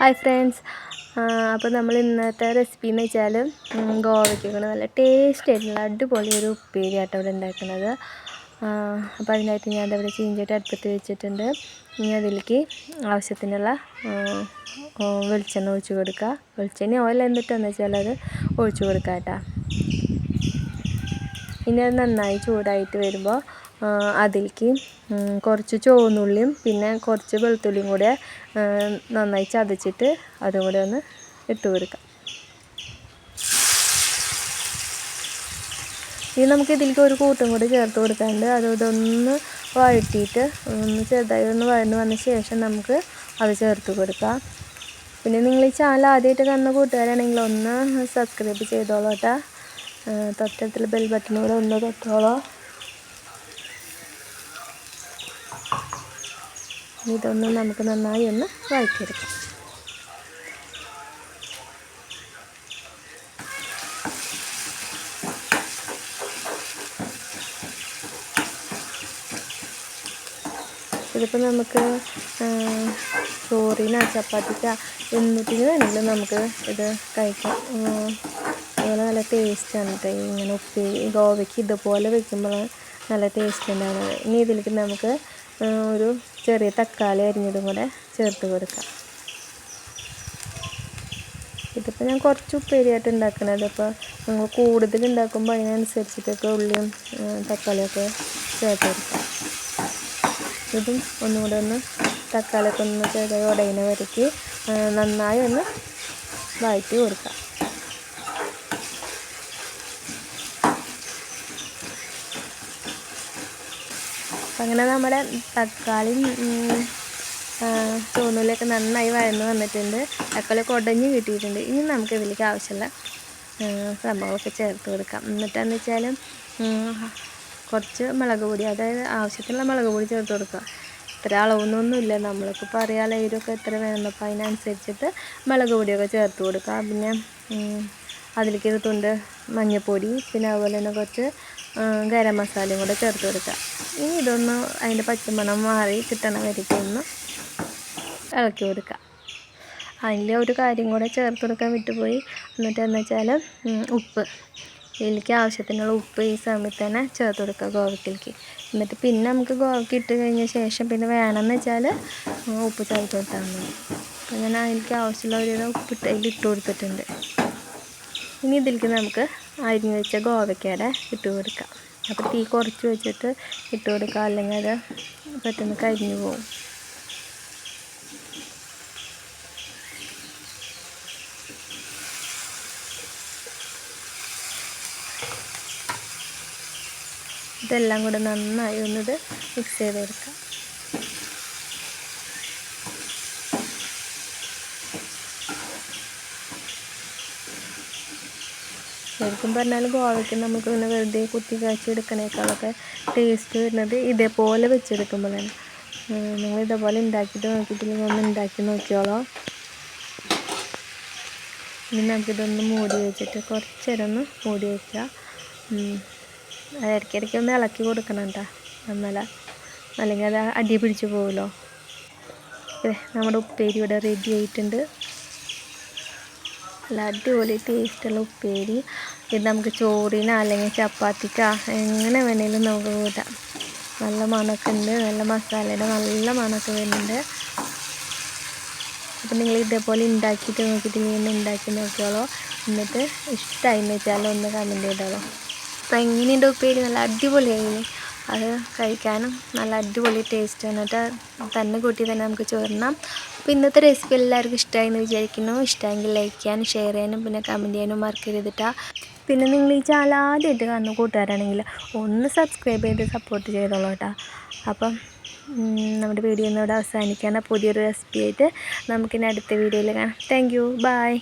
Hi friends. അപ്പോൾ നമ്മൾ ഇന്നത്തെ റെസിപ്പി എന്ന് വെച്ചാൽ ഗോവയ്ക്ക് ഗോവയ്ക്കൊക്കെ നല്ല ടേസ്റ്റ് ആയിട്ടുള്ള അടിപൊളി ഒരു ഉപ്പേരി ആട്ടോ ഇവിടെ ഉണ്ടാക്കുന്നത്. അപ്പോൾ അതിനായിട്ട് ഞാൻ അതവിടെ ചീഞ്ചട്ടി അടുപ്പത്ത് വെച്ചിട്ടുണ്ട്. ഇനി അതിലേക്ക് ആവശ്യത്തിനുള്ള വെളിച്ചെണ്ണ ഒഴിച്ചു കൊടുക്കുക. വെളിച്ചെണ്ണ ഓയിൽ എന്നിട്ടെന്ന് വെച്ചാൽ അത് ഒഴിച്ചു കൊടുക്കാം കേട്ടോ. ഇനി അത് നന്നായി ചൂടായിട്ട് വരുമ്പോൾ അതിലേക്ക് കുറച്ച് ചുവന്നുള്ളിയും പിന്നെ കുറച്ച് വെളുത്തുള്ളിയും കൂടെ നന്നായി ചതച്ചിട്ട് അതും കൂടെ ഒന്ന് ഇട്ട് കൊടുക്കാം. ഇനി നമുക്ക് ഇതിലേക്ക് ഒരു കൂട്ടും കൂടി ചേർത്ത് കൊടുക്കാണ്ട് അത് ഇതൊന്ന് വഴറ്റിയിട്ട് ഒന്ന് ചെറുതായി ഒന്ന് വഴന്ന് വന്ന ശേഷം നമുക്ക് അത് ചേർത്ത് കൊടുക്കാം. പിന്നെ നിങ്ങൾ ഈ ചാനൽ ആദ്യമായിട്ട് കാണുന്ന കൂട്ടുകാരാണെങ്കിൽ ഒന്ന് സബ്സ്ക്രൈബ് ചെയ്തോളൂ കേട്ടോ. തൊട്ടടുത്തുള്ള ബെൽ ബട്ടൺ കൂടെ ഒന്ന് തൊട്ടോളോ. ഇതൊന്ന് നമുക്ക് നന്നായി ഒന്ന് വഴറ്റിയെടുക്കാം. ഇതിപ്പോൾ നമുക്ക് ചോറിനോ ചപ്പാത്തിക്കോ എന്നിട്ട് വേണമെങ്കിലും നമുക്ക് ഇത് കഴിക്കാം. അതുപോലെ നല്ല ടേസ്റ്റാണ് കേട്ടോ ഇങ്ങനെ ഉപ്പേരി ഗോവയ്ക്ക് ഇതുപോലെ വെക്കുമ്പോൾ നല്ല ടേസ്റ്റ് ഉണ്ടാകുന്നത് ഇനി ഇതിലേക്ക് നമുക്ക് ഒരു ചെറിയ തക്കാളി അരിഞ്ഞതും കൂടെ ചേർത്ത് കൊടുക്കാം. ഇതിപ്പോൾ ഞാൻ കുറച്ച് ഉപ്പേരിയായിട്ട് ഉണ്ടാക്കുന്നത് അപ്പോൾ നമ്മൾ കൂടുതൽ ഉണ്ടാക്കുമ്പോൾ അതിനനുസരിച്ചിട്ടൊക്കെ ഉള്ളിയും തക്കാളിയൊക്കെ ചേർത്ത് കൊടുക്കാം. ഇതും ഒന്നുകൂടെ ഒന്ന് തക്കാളിയൊക്കെ ഒന്ന് ചെറിയ ഉടയിനെ വരക്കി നന്നായി ഒന്ന് വഴറ്റി കൊടുക്കാം. അങ്ങനെ നമ്മുടെ തക്കാളി ചുവന്നുള്ളിയൊക്കെ നന്നായി വഴന്ന് വന്നിട്ടുണ്ട്. തക്കാളി കുടഞ്ഞ് കിട്ടിയിട്ടുണ്ട്. ഇനി നമുക്ക് ഇതിലേക്ക് ആവശ്യമുള്ള സംഭവമൊക്കെ ചേർത്ത് കൊടുക്കാം. എന്നിട്ടെന്ന് വെച്ചാൽ കുറച്ച് മുളക് പൊടി അതായത് ആവശ്യത്തിനുള്ള മുളക് പൊടി ചേർത്ത് കൊടുക്കുക ഇത്ര അളവൊന്നുമില്ല. നമ്മളിപ്പോൾ പറയാമല്ലോ എരിവൊക്കെ എത്ര വേണമെന്നപ്പോൾ അതിനനുസരിച്ചിട്ട് മുളക് പൊടിയൊക്കെ ചേർത്ത് കൊടുക്കുക പിന്നെ അതിലേക്ക് ഒരു തുണ്ട് മഞ്ഞൾപ്പൊടി പിന്നെ അതുപോലെ തന്നെ കുറച്ച് ഗരം മസാലയും കൂടെ ചേർത്ത് കൊടുക്കുക ഇനി ഇതൊന്ന് അതിന്റെ പച്ചമണം മാറി കിട്ടണ വരയ്ക്ക് ഒന്ന് ഇളക്കി കൊടുക്കുക അതിൽ ഒരു കാര്യം കൂടെ ചേർത്ത് കൊടുക്കാൻ വിട്ടുപോയി. എന്നിട്ട് എന്ന് വെച്ചാൽ ഉപ്പ്. ഇതിലേക്ക് ആവശ്യത്തിനുള്ള ഉപ്പ് ഈ സമയത്ത് തന്നെ ചേർത്ത് കൊടുക്കുക ഗോവയ്ക്കിലേക്ക് എന്നിട്ട് പിന്നെ നമുക്ക് ഗോവയ്ക്ക് ഇട്ട് കഴിഞ്ഞ ശേഷം പിന്നെ വേണമെന്ന് വെച്ചാൽ ഉപ്പ് ചേർത്ത് കൊടുത്താൽ മതി. അപ്പം ഞാൻ അതിലേക്ക് ആവശ്യമുള്ള ഒരു ഉപ്പിട്ട് അതിൽ ഇട്ട് കൊടുത്തിട്ടുണ്ട്. ഇനി ഇതിലേക്ക് നമുക്ക് അരിഞ്ഞ് വെച്ച ഗോവയ്ക്കയുടെ ഇട്ട് കൊടുക്കാം. അപ്പോൾ തീ കുറച്ച് വെച്ചിട്ട് ഇട്ട് കൊടുക്കുക അല്ലെങ്കിൽ അത് പെട്ടെന്ന് കരിഞ്ഞു പോകും ഇതെല്ലാം കൂടെ നന്നായി ഒന്നത് മിക്സ് ചെയ്തെടുക്കാം. ശരിക്കും പറഞ്ഞാൽ ഗോവയ്ക്ക് നമുക്ക് ഇങ്ങനെ വെറുതെ കുത്തി കാച്ചി എടുക്കണേക്കാളൊക്കെ ടേസ്റ്റ് വരുന്നത് ഇതേപോലെ വെച്ചെടുക്കുമ്പോഴാണ്. നിങ്ങൾ ഇതേപോലെ ഉണ്ടാക്കിയിട്ട് നോക്കിയിട്ടില്ലെങ്കിൽ ഒന്ന് ഉണ്ടാക്കി നോക്കിയോളോ. ഇനി നമുക്കിതൊന്ന് മൂടി വെച്ചിട്ട് കുറച്ച് നേരം ഒന്ന് മൂടി വെക്കുക. ഇടയ്ക്കിടയ്ക്ക് ഒന്ന് ഇളക്കി കൊടുക്കണം കേട്ടോ. എന്നാൽ അല്ലെങ്കിൽ അത് അടി പിടിച്ച് പോകുമല്ലോ നമ്മുടെ ഉപ്പേരി ഇവിടെ റെഡി ആയിട്ടുണ്ട്. നല്ല അടിപൊളി ടേസ്റ്റുള്ള ഉപ്പേരി. ഇത് നമുക്ക് ചോറിനോ അല്ലെങ്കിൽ ചപ്പാത്തിക്കോ എങ്ങനെ വേണേലും നമുക്ക് കൂട്ടാം. നല്ല മണമൊക്കെ ഉണ്ട് നല്ല മസാലയുടെ നല്ല മണമൊക്കെ വരുന്നുണ്ട്. അപ്പം നിങ്ങൾ ഇതേപോലെ ഉണ്ടാക്കിയിട്ട് നോക്കിയിട്ട് വീണ്ടും ഉണ്ടാക്കി നോക്കിയോളോ എന്നിട്ട് ഇഷ്ടമായി എന്ന് വെച്ചാൽ ഒന്ന് കമന്റ് ചെയ്തോളോ. അപ്പം എങ്ങനെയുണ്ട് ഉപ്പേരി. നല്ല അടിപൊളിയായി അത് കഴിക്കാനും നല്ല അടിപൊളി ടേസ്റ്റ് വന്നിട്ട് തന്നെ കൂട്ടി തന്നെ നമുക്ക് ചോറിനാം അപ്പോൾ ഇന്നത്തെ റെസിപ്പി എല്ലാവർക്കും ഇഷ്ടമായി എന്ന് വിചാരിക്കുന്നു. ഇഷ്ടമെങ്കിൽ ലൈക്ക് ചെയ്യാനും ഷെയർ ചെയ്യാനും പിന്നെ കമന്റ് ചെയ്യാനും മറക്കരുതിട്ടാ പിന്നെ നിങ്ങൾ ഈ ചാനൽ ആദ്യമായിട്ട് കാണുന്ന കൂട്ടുകാരാണെങ്കിൽ ഒന്ന് സബ്സ്ക്രൈബ് ചെയ്ത് സപ്പോർട്ട് ചെയ്തോളൂ അപ്പം നമ്മുടെ വീഡിയോ ഇന്നിവിടെ അവസാനിക്കുകയാണ് പുതിയൊരു റെസിപ്പി ആയിട്ട് നമുക്കിനി അടുത്ത വീഡിയോയിൽ കാണാം. Thank you by